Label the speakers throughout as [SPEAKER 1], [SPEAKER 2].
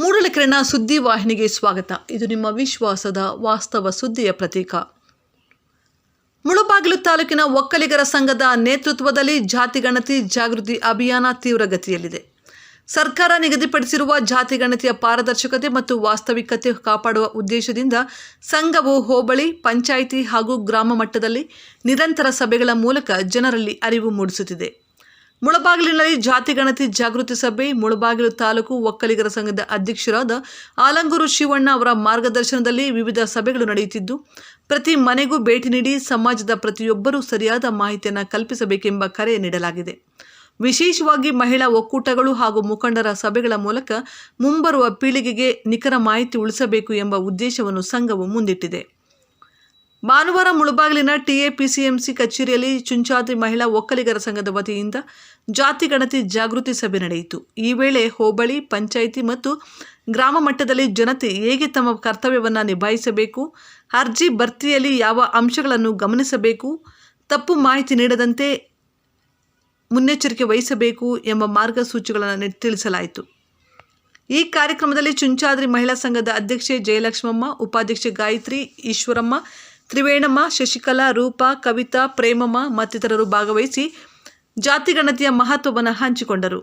[SPEAKER 1] ಮೂಡಲಕೆರೆನ ಸುದ್ದಿ ವಾಹಿನಿಗೆ ಸ್ವಾಗತ. ಇದು ನಿಮ್ಮ ವಿಶ್ವಾಸದ ವಾಸ್ತವ ಸುದ್ದಿಯ ಪ್ರತೀಕ. ಮುಳುಬಾಗಿಲು ತಾಲೂಕಿನ ಒಕ್ಕಲಿಗರ ಸಂಘದ ನೇತೃತ್ವದಲ್ಲಿ ಜಾತಿ ಗಣತಿ ಜಾಗೃತಿ ಅಭಿಯಾನ ತೀವ್ರಗತಿಯಲ್ಲಿದೆ. ಸರ್ಕಾರ ನಿಗದಿಪಡಿಸಿರುವ ಜಾತಿ ಗಣತಿಯ ಪಾರದರ್ಶಕತೆ ಮತ್ತು ವಾಸ್ತವಿಕತೆ ಕಾಪಾಡುವ ಉದ್ದೇಶದಿಂದ ಸಂಘವು ಹೋಬಳಿ, ಪಂಚಾಯಿತಿ ಹಾಗೂ ಗ್ರಾಮ ಮಟ್ಟದಲ್ಲಿ ನಿರಂತರ ಸಭೆಗಳ ಮೂಲಕ ಜನರಲ್ಲಿ ಅರಿವು ಮೂಡಿಸುತ್ತಿದೆ. ಮುಳಬಾಗಿಲಿನಲ್ಲಿ ಜಾತಿ, ಗಣತಿ, ಜಾಗೃತಿ ಸಭೆ, ಮುಳಬಾಗಿಲು ತಾಲೂಕು ಒಕ್ಕಲಿಗರ ಸಂಘದ ಅಧ್ಯಕ್ಷರಾದ ಆಲಂಗೂರು ಶಿವಣ್ಣ ಅವರ ಮಾರ್ಗದರ್ಶನದಲ್ಲಿ ವಿವಿಧ ಸಭೆಗಳು ನಡೆಯುತ್ತಿದ್ದು, ಪ್ರತಿ ಮನೆಗೂ ಭೇಟಿ ನೀಡಿ ಸಮಾಜದ ಪ್ರತಿಯೊಬ್ಬರೂ ಸರಿಯಾದ ಮಾಹಿತಿಯನ್ನು ಕಲ್ಪಿಸಬೇಕೆಂಬ ಕರೆ ನೀಡಲಾಗಿದೆ. ವಿಶೇಷವಾಗಿ ಮಹಿಳಾ ಒಕ್ಕೂಟಗಳು ಹಾಗೂ ಮುಖಂಡರ ಸಭೆಗಳ ಮೂಲಕ ಮುಂಬರುವ ಪೀಳಿಗೆಗೆ ನಿಖರ ಮಾಹಿತಿ ಉಳಿಸಬೇಕು ಎಂಬ ಉದ್ದೇಶವನ್ನು ಸಂಘವು ಮುಂದಿಟ್ಟಿದೆ. ಭಾನುವಾರ ಮುಳುಬಾಗಿಲಿನ ಟಿಎಪಿಸಿಎಂಸಿ ಕಚೇರಿಯಲ್ಲಿ ಚುಂಚಾದ್ರಿ ಮಹಿಳಾ ಒಕ್ಕಲಿಗರ ಸಂಘದ ವತಿಯಿಂದ ಜಾತಿ ಗಣತಿ ಜಾಗೃತಿ ಸಭೆ ನಡೆಯಿತು. ಈ ವೇಳೆ ಹೋಬಳಿ, ಪಂಚಾಯಿತಿ ಮತ್ತು ಗ್ರಾಮ ಮಟ್ಟದಲ್ಲಿ ಜನತೆ ಹೇಗೆ ತಮ್ಮ ಕರ್ತವ್ಯವನ್ನು ನಿಭಾಯಿಸಬೇಕು, ಅರ್ಜಿ ಭರ್ತಿಯಲ್ಲಿ ಯಾವ ಅಂಶಗಳನ್ನು ಗಮನಿಸಬೇಕು, ತಪ್ಪು ಮಾಹಿತಿ ನೀಡದಂತೆ ಮುನ್ನೆಚ್ಚರಿಕೆ ವಹಿಸಬೇಕು ಎಂಬ ಮಾರ್ಗಸೂಚಿಗಳನ್ನು ತಿಳಿಸಲಾಯಿತು. ಈ ಕಾರ್ಯಕ್ರಮದಲ್ಲಿ ಚುಂಚಾದ್ರಿ ಮಹಿಳಾ ಸಂಘದ ಅಧ್ಯಕ್ಷೆ ಜಯಲಕ್ಷ್ಮಮ್ಮ, ಉಪಾಧ್ಯಕ್ಷೆ ಗಾಯತ್ರಿ, ಈಶ್ವರಮ್ಮ ತ್ರಿವೇಣಮ್ಮ, ಶಶಿಕಲಾ, ರೂಪ, ಕವಿತಾ, ಪ್ರೇಮಮ್ಮ ಮತ್ತಿತರರು ಭಾಗವಹಿಸಿ ಜಾತಿಗಣತಿಯ ಮಹತ್ವವನ್ನು ಹಂಚಿಕೊಂಡರು.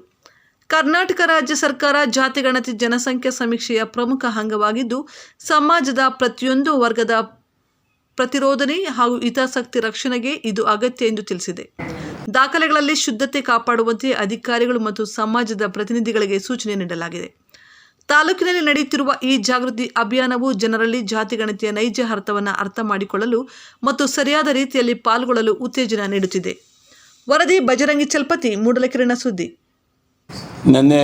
[SPEAKER 1] ಕರ್ನಾಟಕ ರಾಜ್ಯ ಸರ್ಕಾರ ಜಾತಿಗಣತಿ ಜನಸಂಖ್ಯಾ ಸಮೀಕ್ಷೆಯ ಪ್ರಮುಖ ಅಂಗವಾಗಿದ್ದು, ಸಮಾಜದ ಪ್ರತಿಯೊಂದು ವರ್ಗದ ಪ್ರತಿರೋಧನೆ ಹಾಗೂ ಹಿತಾಸಕ್ತಿ ರಕ್ಷಣೆಗೆ ಇದು ಅಗತ್ಯ ಎಂದು ತಿಳಿಸಿದೆ. ದಾಖಲೆಗಳಲ್ಲಿ ಶುದ್ಧತೆ ಕಾಪಾಡುವಂತೆ ಅಧಿಕಾರಿಗಳು ಮತ್ತು ಸಮಾಜದ ಪ್ರತಿನಿಧಿಗಳಿಗೆ ಸೂಚನೆ ನೀಡಲಾಗಿದೆ. ತಾಲೂಕಿನಲ್ಲಿ ನಡೆಯುತ್ತಿರುವ ಈ ಜಾಗೃತಿ ಅಭಿಯಾನವು ಜನರಲ್ಲಿ ಜಾತಿ ಗಣತಿಯ ನೈಜ ಅರ್ಥವನ್ನು ಅರ್ಥ ಮಾಡಿಕೊಳ್ಳಲು ಮತ್ತು ಸರಿಯಾದ ರೀತಿಯಲ್ಲಿ ಪಾಲ್ಗೊಳ್ಳಲು ಉತ್ತೇಜನ ನೀಡುತ್ತಿದೆ. ವರದಿ ಬಜರಂಗಿ ಚಲ್ಪತಿ ಮೂಡಲಕಿರಣ ಸುದ್ದಿ.
[SPEAKER 2] ನಿನ್ನೆ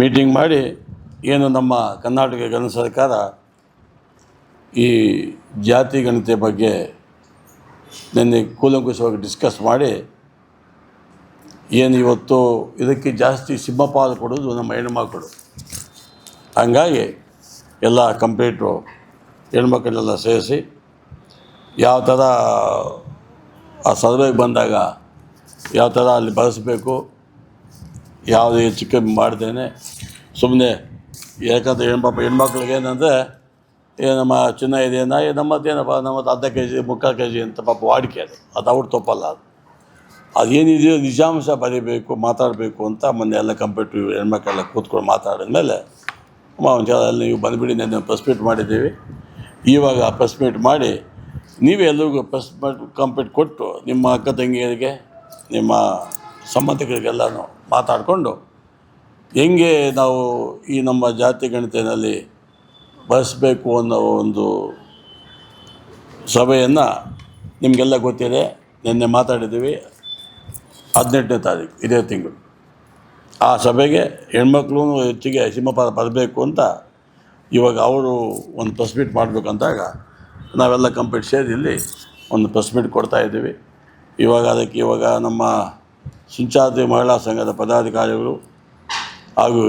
[SPEAKER 2] ಮೀಟಿಂಗ್ ಮಾಡಿ ಏನು ನಮ್ಮ ಕರ್ನಾಟಕ ಗಣ ಸರ್ಕಾರ ಈ ಜಾತಿ ಗಣತಿಯ ಬಗ್ಗೆ ನಿನ್ನೆ ಕೂಲಂಕುಷವಾಗಿ ಡಿಸ್ಕಸ್ ಮಾಡಿ ಏನು ಇವತ್ತು ಇದಕ್ಕೆ ಜಾಸ್ತಿ ಸಿಂಹಪಾಲು ಕೊಡೋದು ನಮ್ಮ ಹೆಣ್ಮಕ್ಕಳು ಹಂಗಾಗಿ ಎಲ್ಲ ಕಂಪ್ಲೀಟು ಹೆಣ್ಮಕ್ಳನ್ನೆಲ್ಲ ಸೇರಿಸಿ ಯಾವ ಥರ ಆ ಸರ್ವೆಗೆ ಬಂದಾಗ ಯಾವ ಥರ ಅಲ್ಲಿ ಬಳಸಬೇಕು, ಯಾವುದೇ ಹೆಚ್ಚು ಕಮ್ಮಿ ಮಾಡ್ತೇನೆ ಸುಮ್ಮನೆ ಯಾಕಂದ್ರೆ ಹೆಣ್ಮಕ್ಳು ಹೆಣ್ಮಕ್ಳಿಗೆ ಏನಂದರೆ ನಮ್ಮ ಚಿನ್ನ ಇದೆಯಾ ಏ ನಮ್ಮದೇನಪ್ಪ, ನಮ್ಮದು ಅರ್ಧ ಕೆ ಜಿ ಮುಕ್ಕಾಲು ಕೆ ಜಿ ಅಂತ ಪಾಪ ವಾಡಿಕೆ ಅದು. ಅದು ಅವ್ರು ತಪ್ಪಲ್ಲ ಅದು. ಅದೇನಿದೆಯೋ ನಿಜಾಂಶ ಬರೀಬೇಕು, ಮಾತಾಡಬೇಕು ಅಂತ ಮೊನ್ನೆ ಎಲ್ಲ ಕಂಪ್ಯೂಟ್ರ್ ಹೆಣ್ಮಕ್ಳೆಲ್ಲ ಕೂತ್ಕೊಂಡು ಮಾತಾಡಿದ್ಮೇಲೆ ಅಲ್ಲಿ ನೀವು ಬಂದುಬಿಡಿ ನೆನ್ನೆ ಪ್ರೆಸ್ ಮೀಟ್ ಮಾಡಿದ್ದೀವಿ. ಇವಾಗ ಪ್ರೆಸ್ ಮೀಟ್ ಮಾಡಿ ನೀವೇ ಎಲ್ರಿಗೂ ಪ್ರೆಸ್ ಮೀಟ್ ಕಂಪ್ಲೀಟ್ ಕೊಟ್ಟು ನಿಮ್ಮ ಅಕ್ಕ ತಂಗಿಯರಿಗೆ, ನಿಮ್ಮ ಸಂಬಂಧಿಕರಿಗೆಲ್ಲ ಮಾತಾಡಿಕೊಂಡು ಹೆಂಗೆ ನಾವು ಈ ನಮ್ಮ ಜಾತಿ ಗಣಿತನಲ್ಲಿ ಬಳಸಬೇಕು ಅನ್ನೋ ಒಂದು ಸಭೆಯನ್ನು ನಿಮಗೆಲ್ಲ ಗೊತ್ತಿದೆ. ನಿನ್ನೆ ಮಾತಾಡಿದ್ದೀವಿ. ಹದಿನೆಂಟನೇ ತಾರೀಕು, ಇದೇ ತಿಂಗಳು. ಆ ಸಭೆಗೆ ಹೆಣ್ಮಕ್ಳು ಹೆಚ್ಚಿಗೆ ಸಿಂಹಪಾದ ಬರಬೇಕು ಅಂತ ಇವಾಗ ಅವರು ಒಂದು ಪ್ರೆಸ್ ಮೀಟ್ ಮಾಡಬೇಕಂದಾಗ ನಾವೆಲ್ಲ ಕಂಪ್ಲೀಟ್ ಸೇರಿ ಇಲ್ಲಿ ಒಂದು ಪ್ರೆಸ್ ಮೀಟ್ ಕೊಡ್ತಾ ಇದ್ದೀವಿ. ಇವಾಗ ಅದಕ್ಕೆ ಇವಾಗ ನಮ್ಮ ಸಿಂಚಾದ್ರಿ ಮಹಿಳಾ ಸಂಘದ ಪದಾಧಿಕಾರಿಗಳು ಹಾಗೂ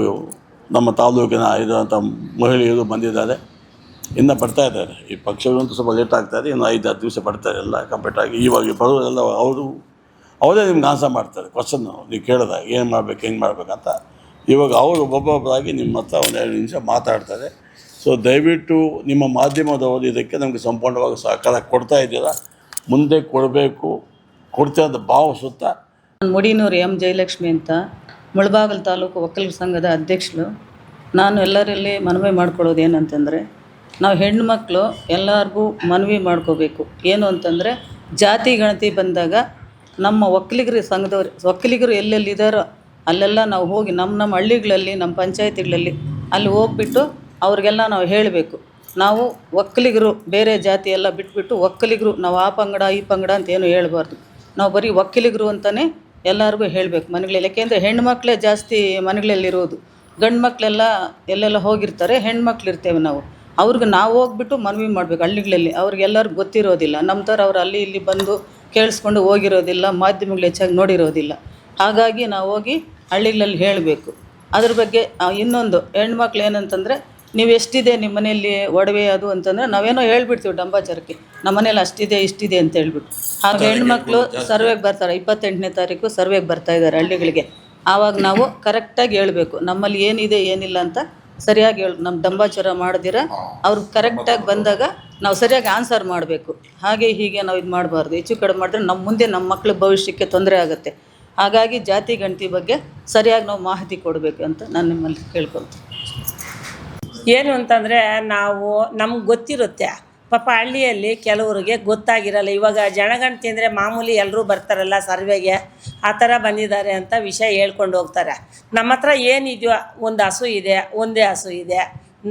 [SPEAKER 2] ನಮ್ಮ ತಾಲೂಕಿನ ಇರುವಂಥ ಮಹಿಳೆಯರು ಬಂದಿದ್ದಾರೆ. ಇನ್ನು ಪಡ್ತಾ ಇದ್ದಾರೆ. ಈ ಪಕ್ಷಗಳಂತೂ ಸ್ವಲ್ಪ ಲೇಟ್ ಆಗ್ತಾಯಿದೆ ಇನ್ನು ಐದು ಹತ್ತು ದಿವಸ ಬರ್ತಾರೆ ಎಲ್ಲ ಕಂಪ್ಲೀಟಾಗಿ ಇವಾಗ ಬರೋರೆಲ್ಲ ಅವರು ಅವರೇ ನಿಮ್ಗೆ ಆನ್ಸರ್ ಮಾಡ್ತಾರೆ ಕ್ವಶನ್ನು ನೀವು ಕೇಳಿದಾಗ ಏನು ಮಾಡ್ಬೇಕು, ಹೆಂಗೆ ಮಾಡ್ಬೇಕಂತ ಇವಾಗ ಅವರು ಒಬ್ಬೊಬ್ಬರಾಗಿ ನಿಮ್ಮ ಹತ್ರ ಒಂದೆರಡು ನಿಮಿಷ ಮಾತಾಡ್ತಾರೆ. ಸೊ ದಯವಿಟ್ಟು ನಿಮ್ಮ ಮಾಧ್ಯಮದವರು ಇದಕ್ಕೆ ನಮಗೆ ಸಂಪೂರ್ಣವಾಗಿ ಸಹಕಾರ ಕೊಡ್ತಾ ಇದ್ದೀರಾ? ಮುಂದೆ ಕೊಡಬೇಕು. ಕೊಡ್ತಾ ಅಂತ ಭಾವಿಸುತ್ತಾ
[SPEAKER 3] ನಾನು ಮುಡಿನೂರು ಎಂ ಜಯಲಕ್ಷ್ಮಿ ಅಂತ ಮುಳಬಾಗಲ್ ತಾಲೂಕು ಒಕ್ಕಲಿಗ ಸಂಘದ ಅಧ್ಯಕ್ಷರು. ನಾನು ಎಲ್ಲರಲ್ಲಿ ಮನವಿ ಮಾಡ್ಕೊಳ್ಳೋದು ಏನಂತಂದರೆ, ನಾವು ಹೆಣ್ಮಕ್ಳು ಎಲ್ಲರಿಗೂ ಮನವಿ ಮಾಡ್ಕೋಬೇಕು. ಏನು ಅಂತಂದರೆ, ಜಾತಿ ಗಣತಿ ಬಂದಾಗ ನಮ್ಮ ಒಕ್ಕಲಿಗರ ಸಂಘದವ್ರು, ಒಕ್ಕಲಿಗರು ಎಲ್ಲೆಲ್ಲಿದ್ದಾರೋ ಅಲ್ಲೆಲ್ಲ ನಾವು ಹೋಗಿ ನಮ್ಮ ನಮ್ಮ ಹಳ್ಳಿಗಳಲ್ಲಿ, ನಮ್ಮ ಪಂಚಾಯತಿಗಳಲ್ಲಿ ಅಲ್ಲಿ ಹೋಗ್ಬಿಟ್ಟು ಅವ್ರಿಗೆಲ್ಲ ನಾವು ಹೇಳಬೇಕು. ನಾವು ಒಕ್ಕಲಿಗರು ಬೇರೆ ಜಾತಿ ಎಲ್ಲ ಬಿಟ್ಬಿಟ್ಟು ಒಕ್ಕಲಿಗರು, ನಾವು ಆ ಪಂಗಡ, ಈ ಪಂಗಡ ಅಂತ ಏನು ಹೇಳಬಾರ್ದು. ನಾವು ಬರೀ ಒಕ್ಕಲಿಗರು ಅಂತಲೇ ಎಲ್ಲರಿಗೂ ಹೇಳಬೇಕು. ಮನೆಗಳಲ್ಲಿ, ಯಾಕೆಂದರೆ ಹೆಣ್ಮಕ್ಳೇ ಜಾಸ್ತಿ ಮನೆಗಳಲ್ಲಿರೋದು. ಗಂಡು ಮಕ್ಕಳೆಲ್ಲ ಎಲ್ಲೆಲ್ಲ ಹೋಗಿರ್ತಾರೆ ಹೆಣ್ಮಕ್ಳು ಇರ್ತೇವೆ ನಾವು. ಅವ್ರಿಗೆ ನಾವು ಹೋಗ್ಬಿಟ್ಟು ಮನವಿ ಮಾಡಬೇಕು ಹಳ್ಳಿಗಳಲ್ಲಿ. ಅವ್ರಿಗೆಲ್ಲರಿಗೂ ಗೊತ್ತಿರೋದಿಲ್ಲ. ನಮ್ಮ ಥರ ಅವ್ರು ಅಲ್ಲಿ ಇಲ್ಲಿ ಬಂದು ಕೇಳಿಸ್ಕೊಂಡು ಹೋಗಿರೋದಿಲ್ಲ ಮಾಧ್ಯಮಗಳು ಹೆಚ್ಚಾಗಿ ನೋಡಿರೋದಿಲ್ಲ. ಹಾಗಾಗಿ ನಾವು ಹೋಗಿ ಹಳ್ಳಿಗಳಲ್ಲಿ ಹೇಳಬೇಕು. ಅದ್ರ ಬಗ್ಗೆ ಇನ್ನೊಂದು ಹೆಣ್ಮಕ್ಳು ಏನಂತಂದರೆ ನೀವು ಎಷ್ಟಿದೆ ನಿಮ್ಮ ಮನೆಯಲ್ಲಿ ಒಡವೆ ಅದು ಅಂತಂದರೆ ನಾವೇನೋ ಹೇಳ್ಬಿಡ್ತೀವಿ ಡಂಬಾಚಾರಕ್ಕೆ ನಮ್ಮ ಮನೇಲಿ ಅಷ್ಟಿದೆ ಇಷ್ಟಿದೆ ಅಂತ ಹೇಳ್ಬಿಟ್ಟು. ಹಾಗೆ ಹೆಣ್ಮಕ್ಳು ಸರ್ವೆಗೆ ಬರ್ತಾರೆ. ಇಪ್ಪತ್ತೆಂಟನೇ ತಾರೀಕು ಸರ್ವೆಗೆ ಬರ್ತಾ ಇದ್ದಾರೆ ಹಳ್ಳಿಗಳಿಗೆ. ಆವಾಗ ನಾವು ಕರೆಕ್ಟಾಗಿ ಹೇಳಬೇಕು. ನಮ್ಮಲ್ಲಿ ಏನಿದೆ ಏನಿಲ್ಲ ಅಂತ ಸರಿಯಾಗಿ ಹೇಳಿ ನಮ್ಮ ದಂಬಾಚಾರ ಮಾಡಿದಿರ ಅವ್ರು ಕರೆಕ್ಟಾಗಿ ಬಂದಾಗ ನಾವು ಸರಿಯಾಗಿ ಆನ್ಸರ್ ಮಾಡಬೇಕು. ಹಾಗೆ ಹೀಗೆ ನಾವು ಇದು ಮಾಡಬಾರ್ದು. ಹೆಚ್ಚು ಕಡಿಮೆ ಮಾಡಿದ್ರೆ ನಮ್ಮ ಮುಂದೆ ನಮ್ಮ ಮಕ್ಕಳ ಭವಿಷ್ಯಕ್ಕೆ ತೊಂದರೆ ಆಗುತ್ತೆ. ಹಾಗಾಗಿ ಜಾತಿ ಗಣತಿ ಬಗ್ಗೆ ಸರಿಯಾಗಿ ನಾವು ಮಾಹಿತಿ ಕೊಡಬೇಕು ಅಂತ ನಾನು ನಿಮ್ಮಲ್ಲಿ ಕೇಳ್ಕೊಳ್ತೀನಿ.
[SPEAKER 4] ಏನು ಅಂತಂದರೆ ನಾವು ನಮ್ಗೆ ಗೊತ್ತಿರುತ್ತೆ. ಪಾಪ ಹಳ್ಳಿಯಲ್ಲಿ ಕೆಲವರಿಗೆ ಗೊತ್ತಾಗಿರಲ್ಲ. ಇವಾಗ ಜನಗಣತಿ ಅಂದರೆ ಮಾಮೂಲಿ ಎಲ್ಲರೂ ಬರ್ತಾರಲ್ಲ ಸರ್ವೆಗೆ. ಆ ಥರ ಬಂದಿದ್ದಾರೆ ಅಂತ ವಿಷಯ ಹೇಳ್ಕೊಂಡು ಹೋಗ್ತಾರೆ. ನಮ್ಮ ಹತ್ರ ಏನಿದೆಯೋ ಒಂದು ಹಸು ಇದೆ, ಒಂದೇ ಹಸು ಇದೆ,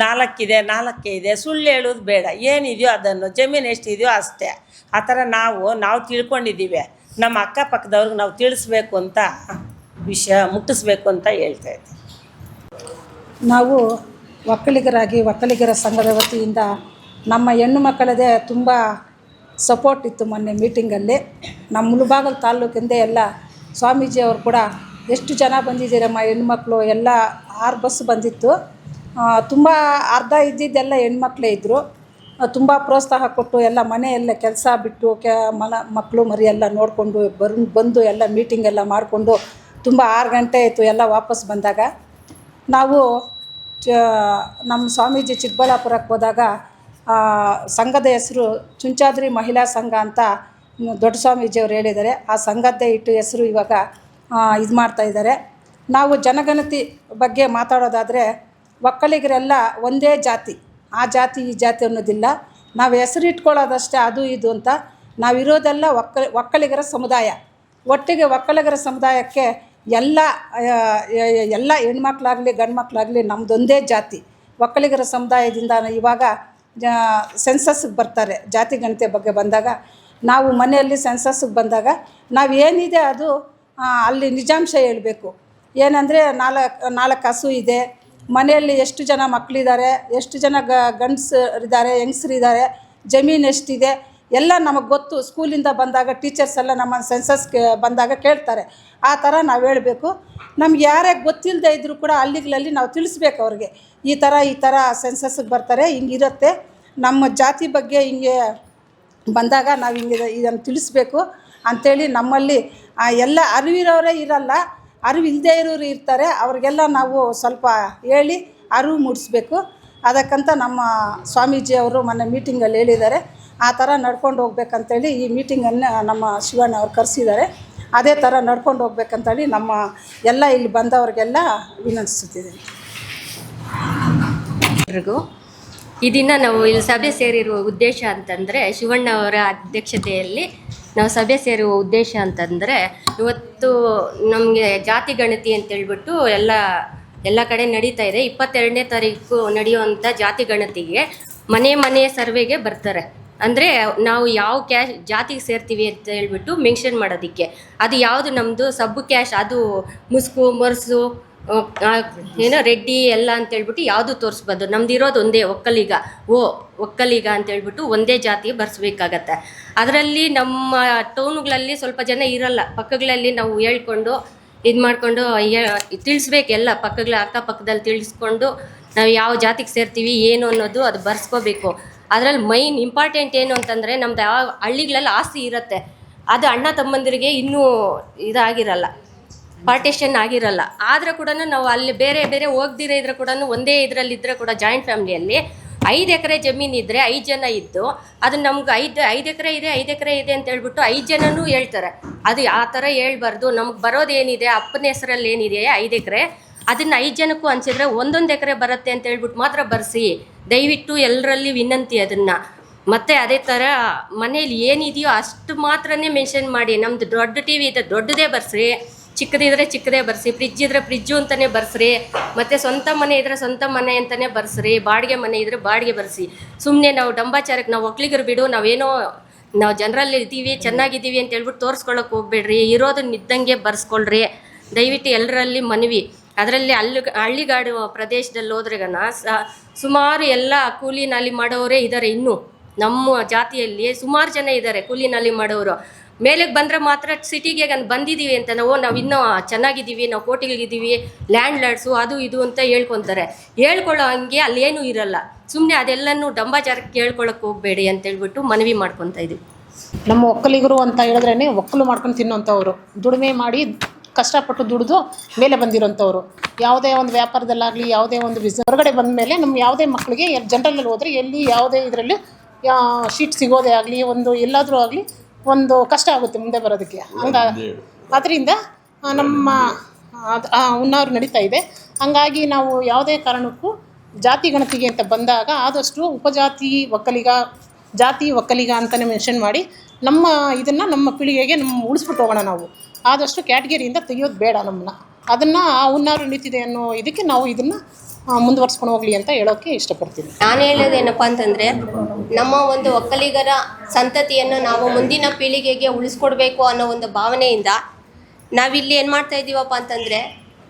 [SPEAKER 4] ನಾಲ್ಕಿದೆ, ನಾಲ್ಕೇ ಇದೆ, ಸುಳ್ಳು ಹೇಳೋದು ಬೇಡ. ಏನಿದೆಯೋ ಅದನ್ನು, ಜಮೀನು ಎಷ್ಟಿದೆಯೋ ಅಷ್ಟೇ. ಆ ಥರ ನಾವು ನಾವು ತಿಳ್ಕೊಂಡಿದ್ದೀವಿ. ನಮ್ಮ ಅಕ್ಕಪಕ್ಕದವ್ರಿಗೆ ನಾವು ತಿಳಿಸ್ಬೇಕು ಅಂತ ವಿಷಯ ಮುಟ್ಟಿಸ್ಬೇಕು ಅಂತ ಹೇಳ್ತಾ ಇದ್ದೆ.
[SPEAKER 5] ನಾವು ಒಕ್ಕಲಿಗರಾಗಿ, ಒಕ್ಕಲಿಗರ ಸಂಘದ ವತಿಯಿಂದ ನಮ್ಮ ಹೆಣ್ಣು ಮಕ್ಕಳದೇ ತುಂಬ ಸಪೋರ್ಟ್ ಇತ್ತು ಮೊನ್ನೆ ಮೀಟಿಂಗಲ್ಲಿ ನಮ್ಮ ಮುಳುಬಾಗಲ್ ತಾಲೂಕಿಂದ ಎಲ್ಲ ಸ್ವಾಮೀಜಿ ಅವರು ಕೂಡ ಎಷ್ಟು ಜನ ಬಂದಿದ್ದೀರಮ್ಮ, ಹೆಣ್ಮಕ್ಳು ಎಲ್ಲ ಆರು ಬಸ್ ಬಂದಿತ್ತು. ತುಂಬ ಅರ್ಧ ಇದ್ದಿದ್ದೆಲ್ಲ ಹೆಣ್ಮಕ್ಳೇ ಇದ್ದರು ತುಂಬ ಪ್ರೋತ್ಸಾಹ ಕೊಟ್ಟು ಎಲ್ಲ ಮನೆಯೆಲ್ಲ ಕೆಲಸ ಬಿಟ್ಟು ಕೆ ಮನ ಮಕ್ಕಳು ಮರಿ ಎಲ್ಲ ನೋಡಿಕೊಂಡು ಬರ್, ಬಂದು ಎಲ್ಲ ಮೀಟಿಂಗ್ ಎಲ್ಲ ಮಾಡಿಕೊಂಡು ತುಂಬ ಆರು ಗಂಟೆ ಆಯಿತು ಎಲ್ಲ ವಾಪಸ್ ಬಂದಾಗ. ನಾವು ಚ ನಮ್ಮ ಸ್ವಾಮೀಜಿ ಚಿಕ್ಕಬಳ್ಳಾಪುರಕ್ಕೆ ಹೋದಾಗ ಸಂಘದ ಹೆಸರು ಚುಂಚಾದ್ರಿ ಮಹಿಳಾ ಸಂಘ ಅಂತ ದೊಡ್ಡ ಸ್ವಾಮೀಜಿಯವರು ಹೇಳಿದ್ದಾರೆ, ಆ ಸಂಘದ್ದೇ ಇಟ್ಟು ಹೆಸರು ಇವಾಗ ಇದು ಮಾಡ್ತಾ ಇದ್ದಾರೆ. ನಾವು ಜನಗಣತಿ ಬಗ್ಗೆ ಮಾತಾಡೋದಾದರೆ, ಒಕ್ಕಲಿಗರೆಲ್ಲ ಒಂದೇ ಜಾತಿ, ಆ ಜಾತಿ ಈ ಜಾತಿ ಅನ್ನೋದಿಲ್ಲ. ನಾವು ಹೆಸರು ಇಟ್ಕೊಳ್ಳೋದಷ್ಟೇ ಅದು ಇದು ಅಂತ ನಾವಿರೋದೆಲ್ಲ ಒಕ್ಕ, ಒಕ್ಕಲಿಗರ ಸಮುದಾಯ. ಒಟ್ಟಿಗೆ ಒಕ್ಕಲಿಗರ ಸಮುದಾಯಕ್ಕೆ ಎಲ್ಲ ಎಲ್ಲ ಹೆಣ್ಮಕ್ಳಾಗಲಿ, ಗಂಡ್ಮಕ್ಳಾಗಲಿ ನಮ್ಮದೊಂದೇ ಜಾತಿ. ಒಕ್ಕಲಿಗರ ಸಮುದಾಯದಿಂದ ಇವಾಗ ಸೆನ್ಸಸ್ಗೆ ಬರ್ತಾರೆ ಜಾತಿ ಗಣತೆ ಬಗ್ಗೆ ಬಂದಾಗ. ನಾವು ಮನೆಯಲ್ಲಿ ಸೆನ್ಸಸ್ಗೆ ಬಂದಾಗ ನಾವು ಏನಿದೆ ಅದು ಅಲ್ಲಿ ನಿಜಾಂಶ ಹೇಳಬೇಕು. ಏನಂದರೆ ನಾಲ್ಕು ನಾಲ್ಕು ಹಸು ಇದೆ, ಮನೆಯಲ್ಲಿ ಎಷ್ಟು ಜನ ಮಕ್ಕಳಿದ್ದಾರೆ ಎಷ್ಟು ಜನ ಗ, ಗಂಡಸರಿದ್ದಾರೆ, ಹೆಂಗಸರಿದ್ದಾರೆ, ಜಮೀನು ಎಷ್ಟಿದೆ, ಎಲ್ಲ ನಮಗೆ ಗೊತ್ತು. ಸ್ಕೂಲಿಂದ ಬಂದಾಗ ಟೀಚರ್ಸ್ ಎಲ್ಲ ನಮ್ಮ ಸೆನ್ಸಸ್ಗೆ ಬಂದಾಗ ಕೇಳ್ತಾರೆ. ಆ ಥರ ನಾವು ಹೇಳಬೇಕು. ನಮ್ಗೆ ಯಾರೇ ಗೊತ್ತಿಲ್ಲದೆ ಇದ್ದರೂ ಕೂಡ ಹಳ್ಳಿಗಳಲ್ಲಿ ನಾವು ತಿಳಿಸ್ಬೇಕು ಅವ್ರಿಗೆ. ಈ ಥರ ಈ ಥರ ಸೆನ್ಸಸ್ಗೆ ಬರ್ತಾರೆ ಹಿಂಗಿರುತ್ತೆ ನಮ್ಮ ಜಾತಿ ಬಗ್ಗೆ ಹಿಂಗೆ ಬಂದಾಗ ನಾವು ಹಿಂಗೆ ಇದನ್ನು ತಿಳಿಸ್ಬೇಕು ಅಂಥೇಳಿ ನಮ್ಮಲ್ಲಿ ಎಲ್ಲ ಅರಿವಿರೋರೇ ಇರಲ್ಲ ಅರಿವಿಲ್ಲದೆ ಇರೋರು ಇರ್ತಾರೆ, ಅವ್ರಿಗೆಲ್ಲ ನಾವು ಸ್ವಲ್ಪ ಹೇಳಿ ಅರಿವು ಮೂಡಿಸ್ಬೇಕು. ಅದಕ್ಕಂತ ನಮ್ಮ ಸ್ವಾಮೀಜಿ ಅವರು ಮೊನ್ನೆ ಮೀಟಿಂಗಲ್ಲಿ ಹೇಳಿದ್ದಾರೆ, ಆ ಥರ ನಡ್ಕೊಂಡು ಹೋಗ್ಬೇಕಂತೇಳಿ ಈ ಮೀಟಿಂಗನ್ನು ನಮ್ಮ ಶಿವಣ್ಣ ಅವ್ರು ಕರೆಸಿದ್ದಾರೆ. ಅದೇ ಥರ ನಡ್ಕೊಂಡು ಹೋಗ್ಬೇಕಂತೇಳಿ ನಮ್ಮ ಎಲ್ಲ ಇಲ್ಲಿ ಬಂದವ್ರಿಗೆಲ್ಲ ವಿನಂತಿಸುತ್ತಿದ್ದೇನೆ.
[SPEAKER 6] ಎಲ್ರಿಗೂ ಈ ದಿನ ನಾವು ಇಲ್ಲಿ ಸಭೆ ಸೇರಿರುವ ಉದ್ದೇಶ ಅಂತಂದರೆ ಶಿವಣ್ಣ ಅವರ ಅಧ್ಯಕ್ಷತೆಯಲ್ಲಿ ನಾವು ಸಭೆ ಸೇರುವ ಉದ್ದೇಶ ಅಂತಂದರೆ ಇವತ್ತು ನಮಗೆ ಜಾತಿ ಗಣತಿ ಅಂತೇಳ್ಬಿಟ್ಟು ಎಲ್ಲ ಎಲ್ಲ ಕಡೆ ನಡೀತಾ ಇದೆ. ಇಪ್ಪತ್ತೆರಡನೇ ತಾರೀಕು ನಡೆಯುವಂಥ ಜಾತಿ ಗಣತಿಗೆ ಮನೆ ಮನೆ ಸರ್ವೆಗೆ ಬರ್ತಾರೆ. ಅಂದರೆ ನಾವು ಯಾವ ಕ್ಯಾಶ್ ಜಾತಿಗೆ ಸೇರ್ತೀವಿ ಅಂತ ಹೇಳ್ಬಿಟ್ಟು ಮೆನ್ಷನ್ ಮಾಡೋದಕ್ಕೆ. ಅದು ಯಾವುದು ನಮ್ಮದು ಸಬ್ಬು ಕ್ಯಾಶ್ ಅದು ಮುಸ್ಕು, ಮೊರ್ಸು ಏನೋ ರೆಡ್ಡಿ ಎಲ್ಲ ಅಂತ ಹೇಳ್ಬಿಟ್ಟು ಯಾವುದು ತೋರಿಸ್ಬೋದು ನಮ್ದು ಇರೋದು ಒಂದೇ, ಒಕ್ಕಲಿಗ. ಓ, ಒಕ್ಕಲಿಗ ಅಂತ ಹೇಳ್ಬಿಟ್ಟು ಒಂದೇ ಜಾತಿ ಬರ್ಸ್ಬೇಕಾಗತ್ತೆ. ಅದರಲ್ಲಿ ನಮ್ಮ ಟೌನ್ಗಳಲ್ಲಿ ಸ್ವಲ್ಪ ಜನ ಇರಲ್ಲ. ಪಕ್ಕಗಳಲ್ಲಿ ನಾವು ಹೇಳ್ಕೊಂಡು, ಇದು ಮಾಡಿಕೊಂಡು ತಿಳಿಸ್ಬೇಕು ಎಲ್ಲ ಪಕ್ಕಗಳ ಅಕ್ಕಪಕ್ಕದಲ್ಲಿ ತಿಳಿಸ್ಕೊಂಡು ನಾವು ಯಾವ ಜಾತಿಗೆ ಸೇರ್ತೀವಿ, ಏನು ಅನ್ನೋದು ಅದು ಬರ್ಸ್ಕೋಬೇಕು. ಅದರಲ್ಲಿ ಮೈನ್ ಇಂಪಾರ್ಟೆಂಟ್ ಏನು ಅಂತಂದರೆ ನಮ್ದು ಯಾವ ಹಳ್ಳಿಗಳಲ್ಲಿ ಆಸ್ತಿ ಇರುತ್ತೆ. ಅದು ಅಣ್ಣ ತಮ್ಮಂದಿರಿಗೆ ಇನ್ನೂ ಇದಾಗಿರಲ್ಲ. ಪಾರ್ಟಿಷನ್ ಆಗಿರಲ್ಲ. ಆದರೂ ಕೂಡ ನಾವು ಅಲ್ಲಿ ಬೇರೆ ಬೇರೆ ಹೋಗ್ದಿರ ಇದ್ರೆ ಕೂಡ ಒಂದೇ ಇದರಲ್ಲಿ ಇದ್ರೆ ಕೂಡ ಜಾಯಿಂಟ್ ಫ್ಯಾಮಿಲಿಯಲ್ಲಿ ಐದು ಎಕರೆ ಜಮೀನು ಇದ್ದರೆ ಐದು ಜನ ಇದ್ದು, ಅದು ನಮ್ಗೆ ಐದು ಐದು ಎಕರೆ ಇದೆ, ಐದು ಎಕರೆ ಇದೆ ಅಂತ ಹೇಳ್ಬಿಟ್ಟು ಐದು ಜನನೂ ಹೇಳ್ತಾರೆ. ಅದು ಆ ಥರ ಹೇಳ್ಬಾರ್ದು. ನಮ್ಗೆ ಬರೋದೇನಿದೆ ಅಪ್ಪನ ಹೆಸರಲ್ಲಿ ಏನಿದೆ ಐದು ಎಕರೆ, ಅದನ್ನು ಐದು ಜನಕ್ಕೂ ಹಂಚಿದ್ರೆ ಒಂದೊಂದು ಎಕರೆ ಬರುತ್ತೆ ಅಂತ ಹೇಳ್ಬಿಟ್ಟು ಮಾತ್ರ ಬರೆಸಿ. ದಯವಿಟ್ಟು ಎಲ್ಲರಲ್ಲಿ ವಿನಂತಿ ಅದನ್ನು. ಮತ್ತು ಅದೇ ಥರ ಮನೇಲಿ ಏನಿದೆಯೋ ಅಷ್ಟು ಮಾತ್ರನೇ ಮೆನ್ಷನ್ ಮಾಡಿ. ನಮ್ಮದು ದೊಡ್ಡ ಟಿ ವಿ ಇದೆ, ದೊಡ್ಡದೇ ಬರ್ಸ್ರಿ ಚಿಕ್ಕದಿದ್ರೆ ಚಿಕ್ಕದೇ ಬರ್ಸಿ ಫ್ರಿಜ್ ಇದ್ರೆ ಫ್ರಿಜ್ಜು ಅಂತಾನೆ ಬರ್ಸ್ರಿ, ಮತ್ತೆ ಸ್ವಂತ ಮನೆ ಇದ್ರೆ ಸ್ವಂತ ಮನೆ ಅಂತಾನೆ ಬರ್ಸ್ರಿ, ಬಾಡಿಗೆ ಮನೆ ಇದ್ರೆ ಬಾಡಿಗೆ ಬರ್ಸಿ. ಸುಮ್ಮನೆ ನಾವು ಡಂಬಾಚಾರಕ್ಕೆ ನಾವು ಒಕ್ಲಿಗರು ಬಿಡು, ನಾವೇನೋ ನಾವು ಜನರಲ್ಲಿ ಇದ್ದೀವಿ, ಚೆನ್ನಾಗಿದ್ದೀವಿ ಅಂತ ಹೇಳ್ಬಿಟ್ಟು ತೋರಿಸ್ಕೊಳ್ಳೋಕೆ ಹೋಗ್ಬೇಡ್ರಿ, ಇರೋದನ್ನ ಇದ್ದಂಗೆ ಬರ್ಸ್ಕೊಳ್ರಿ. ದಯವಿಟ್ಟು ಎಲ್ಲರಲ್ಲಿ ಮನವಿ. ಅದರಲ್ಲಿ ಅಲ್ಲಿ ಹಳ್ಳಿಗಾಡು ಪ್ರದೇಶದಲ್ಲಿ ಹೋದ್ರೆಗನ ಸುಮಾರು ಎಲ್ಲ ಕೂಲಿ ನಾಲಿ ಮಾಡೋರೇ ಇದ್ದಾರೆ ಇನ್ನೂ. ನಮ್ಮ ಜಾತಿಯಲ್ಲಿ ಸುಮಾರು ಜನ ಇದ್ದಾರೆ ಕೂಲಿ ನಾಲಿ ಮಾಡೋರು. ಮೇಲೆಗೆ ಬಂದರೆ ಮಾತ್ರ ಸಿಟಿಗೆ ಬಂದಿದ್ದೀವಿ ಅಂತ ನಾವು ನಾವು ಇನ್ನೂ ಚೆನ್ನಾಗಿದ್ದೀವಿ ನಾವು ಕೋಟಿಗಳಿದ್ದೀವಿ ಲ್ಯಾಂಡ್ ಲಾರ್ಡ್ಸು ಅದು ಇದು ಅಂತ ಹೇಳ್ಕೊತಾರೆ. ಹೇಳ್ಕೊಳ್ಳೋ ಹಂಗೆ ಅಲ್ಲೇನೂ ಇರಲ್ಲ. ಸುಮ್ಮನೆ ಅದೆಲ್ಲನೂ ಡಂಬಾಚಾರಕ್ಕೆ ಹೇಳ್ಕೊಳಕ್ಕೆ ಹೋಗಬೇಡಿ ಅಂತ ಹೇಳ್ಬಿಟ್ಟು ಮನವಿ ಮಾಡ್ಕೊತಾ ಇದ್ದೀವಿ
[SPEAKER 7] ನಮ್ಮ ಒಕ್ಕಲಿಗರು ಅಂತ ಹೇಳಿದ್ರೇ ಒಕ್ಕಲು ಮಾಡ್ಕೊಂಡು ತಿನ್ನೋಂಥವ್ರು. ದುಡಿಮೆ ಮಾಡಿ ಕಷ್ಟಪಟ್ಟು ದುಡಿದು ಮೇಲೆ ಬಂದಿರೋಂಥವ್ರು. ಯಾವುದೇ ಒಂದು ವ್ಯಾಪಾರದಲ್ಲಾಗಲಿ, ಯಾವುದೇ ಒಂದು ಬಿಸ್ ಹೊರಗಡೆ ಬಂದ ಮೇಲೆ ನಮ್ಮ ಯಾವುದೇ ಮಕ್ಕಳಿಗೆ, ಜನರಲ್ಲಿ ಹೋದರೆ ಎಲ್ಲಿ ಯಾವುದೇ ಇದರಲ್ಲಿ ಶೀಟ್ ಸಿಗೋದೇ ಆಗಲಿ, ಒಂದು ಎಲ್ಲಾದರೂ ಆಗಲಿ ಒಂದು ಕಷ್ಟ ಆಗುತ್ತೆ ಮುಂದೆ ಬರೋದಕ್ಕೆ. ಹಂಗ ಅದರಿಂದ ನಮ್ಮ ಅದು ಹುನ್ನಾರು ನಡೀತಾ ಇದೆ. ಹಂಗಾಗಿ ನಾವು ಯಾವುದೇ ಕಾರಣಕ್ಕೂ ಜಾತಿ ಗಣತಿಗೆ ಅಂತ ಬಂದಾಗ ಆದಷ್ಟು ಉಪಜಾತಿ ಒಕ್ಕಲಿಗ ಜಾತಿ ಒಕ್ಕಲಿಗ ಅಂತಲೇ ಮೆನ್ಷನ್ ಮಾಡಿ ನಮ್ಮ ಇದನ್ನು ನಮ್ಮ ಪೀಳಿಗೆಗೆ ನಮ್ಮ ಉಳಿಸ್ಬಿಟ್ಟು ಹೋಗೋಣ ನಾವು. ಆದಷ್ಟು ಕ್ಯಾಟಗರಿಯಿಂದ ತೆಗಿಯೋದು ಬೇಡ ನಮ್ಮನ್ನ ಅದನ್ನು ಹುನ್ನಾರು ನಿಂತಿದೆ ಅನ್ನೋ ಇದಕ್ಕೆ ನಾವು ಇದನ್ನು ಮುಂದುವರ್ಸ್ಕೊಂಡು ಹೋಗ್ಲಿ ಅಂತ ಹೇಳೋಕ್ಕೆ ಇಷ್ಟಪಡ್ತೀನಿ.
[SPEAKER 6] ನಾನು ಹೇಳೋದೇನಪ್ಪ ಅಂತಂದರೆ, ನಮ್ಮ ಒಂದು ಒಕ್ಕಲಿಗರ ಸಂತತಿಯನ್ನು ನಾವು ಮುಂದಿನ ಪೀಳಿಗೆಗೆ ಉಳಿಸ್ಕೊಡ್ಬೇಕು ಅನ್ನೋ ಒಂದು ಭಾವನೆಯಿಂದ ನಾವಿಲ್ಲಿ ಏನು ಮಾಡ್ತಾ ಇದ್ದೀವಪ್ಪ ಅಂತಂದರೆ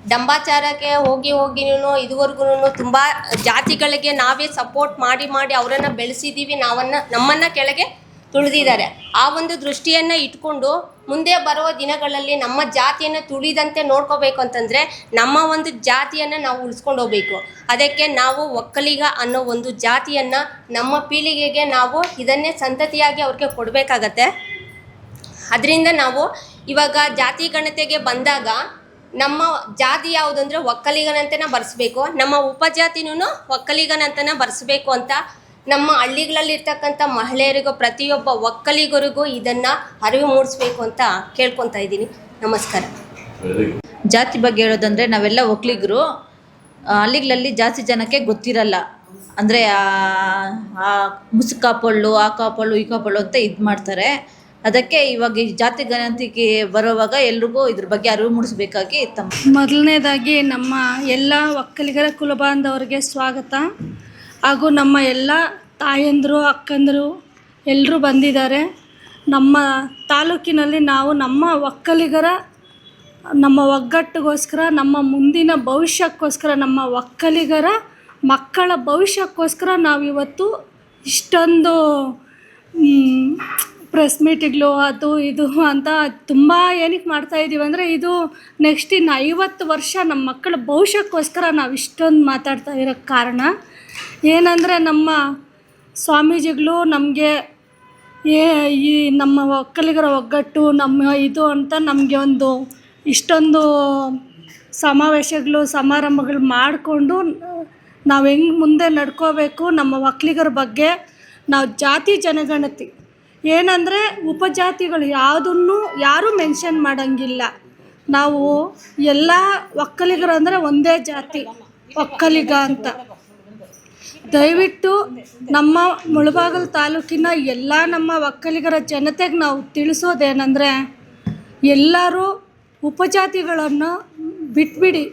[SPEAKER 6] ಡಂಬಾಚಾರಕ್ಕೆ ಹೋಗಿ ಹೋಗಿನೂ ಇದುವರೆಗೂ ತುಂಬ ಜಾತಿಗಳಿಗೆ ನಾವೇ ಸಪೋರ್ಟ್ ಮಾಡಿ ಮಾಡಿ ಅವರನ್ನು ಬೆಳೆಸಿದ್ದೀವಿ ನಾವನ್ನ ನಮ್ಮನ್ನು ಕೆಳಗೆ ತುಳಿದಿದ್ದಾರೆ. ಆ ಒಂದು ದೃಷ್ಟಿಯನ್ನು ಇಟ್ಕೊಂಡು ಮುಂದೆ ಬರುವ ದಿನಗಳಲ್ಲಿ ನಮ್ಮ ಜಾತಿಯನ್ನು ತುಳಿದಂತೆ ನೋಡ್ಕೋಬೇಕು ಅಂತಂದರೆ ನಮ್ಮ ಒಂದು ಜಾತಿಯನ್ನು ನಾವು ಉಳಿಸ್ಕೊಂಡು ಹೋಗ್ಬೇಕು. ಅದಕ್ಕೆ ನಾವು ಒಕ್ಕಲಿಗ ಅನ್ನೋ ಒಂದು ಜಾತಿಯನ್ನು ನಮ್ಮ ಪೀಳಿಗೆಗೆ ನಾವು ಇದನ್ನೇ ಸಂತತಿಯಾಗಿ ಅವ್ರಿಗೆ ಕೊಡಬೇಕಾಗತ್ತೆ. ಅದರಿಂದ ನಾವು ಇವಾಗ ಜಾತಿ ಗಣತೆಗೆ ಬಂದಾಗ ನಮ್ಮ ಜಾತಿ ಯಾವುದಂದ್ರೆ ಒಕ್ಕಲಿಗನಂತನ ಬರೆಸ್ಬೇಕು. ನಮ್ಮ ಉಪಜಾತಿನೂ ಒಕ್ಕಲಿಗನಂತನ ಬರೆಸ್ಬೇಕು ಅಂತ ನಮ್ಮ ಹಳ್ಳಿಗಳಲ್ಲಿರ್ತಕ್ಕಂಥ ಮಹಿಳೆಯರಿಗೂ, ಪ್ರತಿಯೊಬ್ಬ ಒಕ್ಕಲಿಗರಿಗೂ ಇದನ್ನು ಅರಿವು ಮೂಡಿಸ್ಬೇಕು ಅಂತ ಕೇಳ್ಕೊತಾ ಇದ್ದೀನಿ. ನಮಸ್ಕಾರ.
[SPEAKER 8] ಜಾತಿ ಬಗ್ಗೆ ಹೇಳೋದಂದರೆ ನಾವೆಲ್ಲ ಒಕ್ಕಲಿಗರು. ಹಳ್ಳಿಗಳಲ್ಲಿ ಜಾಸ್ತಿ ಜನಕ್ಕೆ ಗೊತ್ತಿರಲ್ಲ. ಅಂದರೆ, ಆ ಮುಸುಕ್ ಕಾಪೊಳ್ಳು ಆ ಕಾಪೊಳ್ಳು ಈ ಕಾಪೊಳ್ಳು ಅಂತ ಇದು ಮಾಡ್ತಾರೆ. ಅದಕ್ಕೆ ಇವಾಗ ಈ ಜಾತಿ ಗಣತಿಗೆ ಬರುವಾಗ ಎಲ್ರಿಗೂ ಇದ್ರ ಬಗ್ಗೆ ಅರಿವು ಮೂಡಿಸ್ಬೇಕಾಗಿ ತಮ್ಮ
[SPEAKER 9] ಮೊದಲನೇದಾಗಿ ನಮ್ಮ ಎಲ್ಲ ಒಕ್ಕಲಿಗರ ಕುಲಬಾಂಧವರಿಗೆ ಸ್ವಾಗತ. ಹಾಗೂ ನಮ್ಮ ಎಲ್ಲ ತಾಯಂದಿರು, ಅಕ್ಕಂದಿರು ಎಲ್ಲರೂ ಬಂದಿದ್ದಾರೆ. ನಮ್ಮ ತಾಲೂಕಿನಲ್ಲಿ ನಾವು ನಮ್ಮ ಒಕ್ಕಲಿಗರ, ನಮ್ಮ ಒಗ್ಗಟ್ಟಿಗೋಸ್ಕರ, ನಮ್ಮ ಮುಂದಿನ ಭವಿಷ್ಯಕ್ಕೋಸ್ಕರ, ನಮ್ಮ ಒಕ್ಕಲಿಗರ ಮಕ್ಕಳ ಭವಿಷ್ಯಕ್ಕೋಸ್ಕರ ನಾವಿವತ್ತು ಇಷ್ಟೊಂದು ಪ್ರೆಸ್ ಮೀಟಿಗಳು ಅದು ಇದು ಅಂತ ತುಂಬ ಏನಕ್ಕೆ ಮಾಡ್ತಾ ಇದ್ದೀವಿ ಅಂದರೆ ಇದು ನೆಕ್ಸ್ಟ್ ಇನ್ನು ಐವತ್ತು ವರ್ಷ ನಮ್ಮ ಮಕ್ಕಳ ಭವಿಷ್ಯಕ್ಕೋಸ್ಕರ ನಾವು ಇಷ್ಟೊಂದು ಮಾತಾಡ್ತಾ ಇರೋಕ್ಕೆ ಕಾರಣ. ಏನಂದರೆ ನಮ್ಮ ಸ್ವಾಮೀಜಿಗಳು ನಮಗೆ ಏ, ಈ ನಮ್ಮ ಒಕ್ಕಲಿಗರ ಒಗ್ಗಟ್ಟು, ನಮ್ಮ ಇದು ಅಂತ ನಮಗೆ ಒಂದು ಇಷ್ಟೊಂದು ಸಮಾವೇಶಗಳು, ಸಮಾರಂಭಗಳು ಮಾಡಿಕೊಂಡು ನಾವು ಹೆಂಗೆ ಮುಂದೆ ನಡ್ಕೋಬೇಕು ನಮ್ಮ ಒಕ್ಕಲಿಗರ ಬಗ್ಗೆ ನಾವು ಜಾತಿ ಜನಗಣತಿ. ಏನಂದರೆ ಉಪಜಾತಿಗಳು ಯಾವುದನ್ನು ಯಾರೂ ಮೆನ್ಷನ್ ಮಾಡೋಂಗಿಲ್ಲ. ನಾವು ಎಲ್ಲ ಒಕ್ಕಲಿಗರು ಅಂದರೆ ಒಂದೇ ಜಾತಿ, ಒಕ್ಕಲಿಗ ಅಂತ. ದಯವಿಟ್ಟು ನಮ್ಮ ಮುಳಬಾಗಲ್ ತಾಲೂಕಿನ ಎಲ್ಲ ನಮ್ಮ ಒಕ್ಕಲಿಗರ ಜನತೆಗೆ ನಾವು ತಿಳಿಸೋದೇನೆಂದರೆ, ಎಲ್ಲರೂ ಉಪಜಾತಿಗಳನ್ನು ಬಿಟ್ಬಿಡಿ.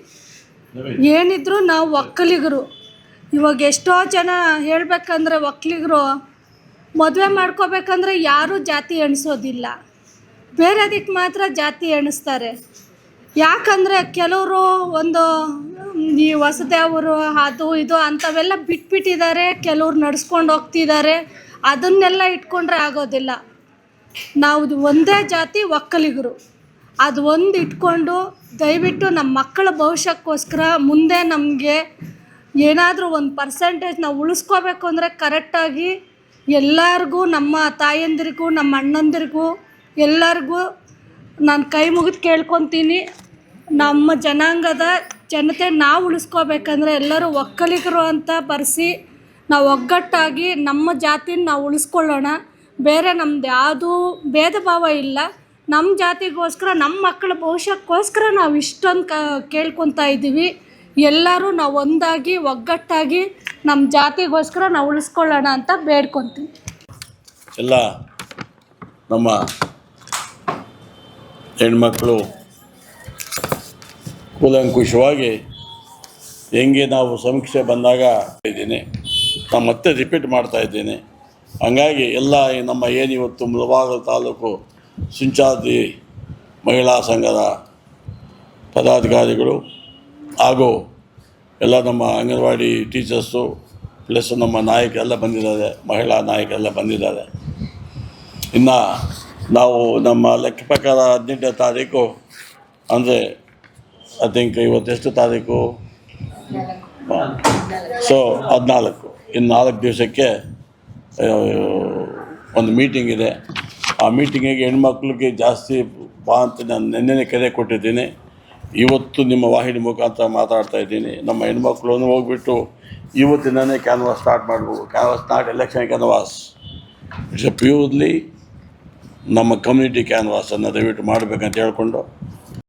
[SPEAKER 9] ಏನಿದ್ರು ನಾವು ಒಕ್ಕಲಿಗರು. ಇವಾಗ ಎಷ್ಟೋ ಜನ ಹೇಳಬೇಕಂದ್ರೆ ಒಕ್ಕಲಿಗರು, ಮದುವೆ ಮಾಡ್ಕೋಬೇಕಂದ್ರೆ ಯಾರೂ ಜಾತಿ ಎಣಿಸೋದಿಲ್ಲ. ಬೇರೆದಕ್ಕೆ ಮಾತ್ರ ಜಾತಿ ಎಣಿಸ್ತಾರೆ. ಯಾಕಂದರೆ ಕೆಲವರು ಒಂದು ಈ ವಸತಿ ಅವರು ಅದು ಇದು ಅಂಥವೆಲ್ಲ ಬಿಟ್ಬಿಟ್ಟಿದ್ದಾರೆ, ಕೆಲವ್ರು ನಡ್ಸ್ಕೊಂಡು ಹೋಗ್ತಿದ್ದಾರೆ, ಅದನ್ನೆಲ್ಲ ಇಟ್ಕೊಂಡ್ರೆ ಆಗೋದಿಲ್ಲ. ನಾವು ಒಂದೇ ಜಾತಿ ಒಕ್ಕಲಿಗರು. ಅದು ಒಂದು ಇಟ್ಕೊಂಡು ದಯವಿಟ್ಟು ನಮ್ಮ ಮಕ್ಕಳ ಭವಿಷ್ಯಕ್ಕೋಸ್ಕರ ಮುಂದೆ ನಮಗೆ ಏನಾದರೂ ಒಂದು ಪರ್ಸೆಂಟೇಜ್ ನಾವು ಉಳಿಸ್ಕೋಬೇಕು ಅಂದರೆ ಕರೆಕ್ಟಾಗಿ ಎಲ್ಲರಿಗೂ, ನಮ್ಮ ತಾಯಂದಿರಿಗೂ, ನಮ್ಮ ಅಣ್ಣಂದಿರಿಗೂ ಎಲ್ಲರಿಗೂ ನಾನು ಕೈ ಮುಗಿದು ಕೇಳ್ಕೊತೀನಿ. ನಮ್ಮ ಜನಾಂಗದ ಜನತೆ ನಾವು ಉಳಿಸ್ಕೋಬೇಕಂದ್ರೆ ಎಲ್ಲರೂ ಒಕ್ಕಲಿಗರು ಅಂತ ಬರೆಸಿ ನಾವು ಒಗ್ಗಟ್ಟಾಗಿ ನಮ್ಮ ಜಾತಿನ ನಾವು ಉಳಿಸ್ಕೊಳ್ಳೋಣ. ಬೇರೆ ನಮ್ದು ಯಾವುದೂ ಭೇದ ಭಾವ ಇಲ್ಲ. ನಮ್ಮ ಜಾತಿಗೋಸ್ಕರ, ನಮ್ಮ ಮಕ್ಕಳ ಭವಿಷ್ಯಕ್ಕೋಸ್ಕರ ನಾವು ಇಷ್ಟೊಂದು ಕ ಕೇಳ್ಕೊತಾ ಇದ್ದೀವಿ. ಎಲ್ಲರೂ ನಾವು ಒಂದಾಗಿ, ಒಗ್ಗಟ್ಟಾಗಿ ನಮ್ಮ ಜಾತಿಗೋಸ್ಕರ ನಾವು ಉಳಿಸ್ಕೊಳ್ಳೋಣ ಅಂತ ಬೇಡ್ಕೊತೀವಿ.
[SPEAKER 2] ಎಲ್ಲ ನಮ್ಮ ಹೆಣ್ಮಕ್ಳು ಕೂಲಂಕುಷವಾಗಿ ಹೆಂಗೆ ನಾವು ಸಮೀಕ್ಷೆ ಬಂದಾಗ ಇದ್ದೀನಿ. ನಾನು ಮತ್ತೆ ರಿಪೀಟ್ ಮಾಡ್ತಾ ಇದ್ದೀನಿ. ಹಂಗಾಗಿ ಎಲ್ಲ ನಮ್ಮ ಏನಿವತ್ತು ಮುಳಬಾಗಲು ತಾಲೂಕು ಸುಂಚಾದಿ ಮಹಿಳಾ ಸಂಘದ ಪದಾಧಿಕಾರಿಗಳು ಹಾಗೂ ಎಲ್ಲ ನಮ್ಮ ಅಂಗನವಾಡಿ ಟೀಚರ್ಸು ಪ್ಲಸ್ ನಮ್ಮ ನಾಯಕರೆಲ್ಲ ಬಂದಿದ್ದಾರೆ, ಮಹಿಳಾ ನಾಯಕರೆಲ್ಲ ಬಂದಿದ್ದಾರೆ. ಇನ್ನು ನಾವು ನಮ್ಮ ಲೆಕ್ಕ ಪ್ರಕಾರ ಹದಿನೆಂಟನೇ ತಾರೀಕು ಅಂದರೆ ಐ ಥಿಂಕ್ ಇವತ್ತೆಷ್ಟು ತಾರೀಕು. ಸೊ ಹದಿನಾಲ್ಕು. ಇನ್ನು ನಾಲ್ಕು ದಿವಸಕ್ಕೆ ಒಂದು ಮೀಟಿಂಗ್ ಇದೆ. ಆ ಮೀಟಿಂಗಿಗೆ ಹೆಣ್ಮಕ್ಳಿಗೆ ಜಾಸ್ತಿ ಬಾ ಅಂತ ನಾನು ನಿನ್ನೆನೆ ಕರೆ ಕೊಟ್ಟಿದ್ದೀನಿ. ಇವತ್ತು ನಿಮ್ಮ ವಾಹಿನಿ ಮುಖಾಂತರ ಮಾತಾಡ್ತಾ ಇದ್ದೀನಿ. ನಮ್ಮ ಹೆಣ್ಮಕ್ಳು ಹೋಗ್ಬಿಟ್ಟು ಇವತ್ತಿಂದನೇ ಕ್ಯಾನ್ವಾಸ್ ಸ್ಟಾರ್ಟ್ ಮಾಡ್ಬೋದು canvas not election canvas it's a purely ನಮ್ಮ ಕಮ್ಯುನಿಟಿ ಕ್ಯಾನ್ವಾಸನ್ನು ದಯವಿಟ್ಟು ಮಾಡಬೇಕಂತ ಹೇಳ್ಕೊಂಡು